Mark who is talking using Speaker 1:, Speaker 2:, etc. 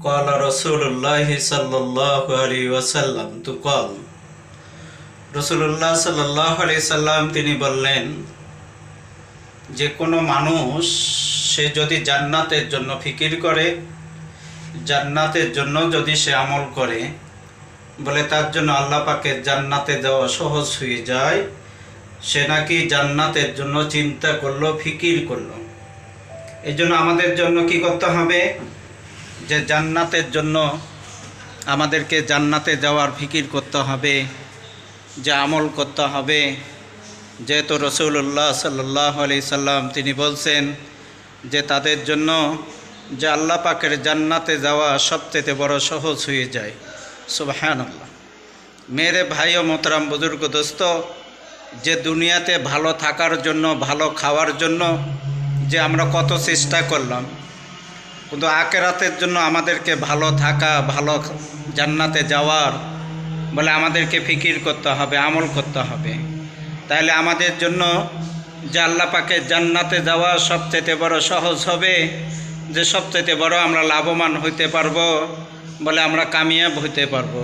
Speaker 1: قال رسول الله صلى الله عليه وسلم تقال রসুল্লাহ সাল্লাহ আলি সাল্লাম তিনি বললেন যে কোনো মানুষ সে যদি জান্নাতের জন্য ফিকির করে জান্নাতের জন্য যদি সে আমল করে বলে তার জন্য আল্লাহ পাকের জান্নাতে যাওয়া সহজ হয়ে যায় সে নাকি জান্নাতের জন্য চিন্তা করলো ফিকির করলো এই জন্য আমাদের জন্য কি করতে হবে যে জান্নাতের জন্য আমাদেরকে জান্নাতে যাওয়ার ফিকির করতে হবে, যে আমল করতে হবে। যেহেতু রসুল্লাহ সাল্লাহ আলি সাল্লাম তিনি বলছেন যে তাদের জন্য যে আল্লাহ পাকের জান্নাতে যাওয়া সবচেয়ে বড় সহজ হয়ে যায়। সুবাহান আল্লাহ মেরে ভাই ও মোতরাম বুজুর্গ দোস্ত, যে দুনিয়াতে ভালো থাকার জন্য, ভালো খাওয়ার জন্য যে আমরা কত চেষ্টা করলাম কিন্তু আকেরাতের জন্য আমাদেরকে ভালো থাকা, ভালো জান্নাতে যাওয়ার বলে আমাদেরকে ফিকির করতে হবে, আমল করতে হবে। তাহলে আমাদের জন্য যে আল্লাহ পাকে জান্নাতে যাওয়া সবচেয়ে বড় সহজ হবে, যে সবচেয়ে বড় আমরা লাভবান হইতে পারব বলে আমরা কামিয়াব হইতে পারব।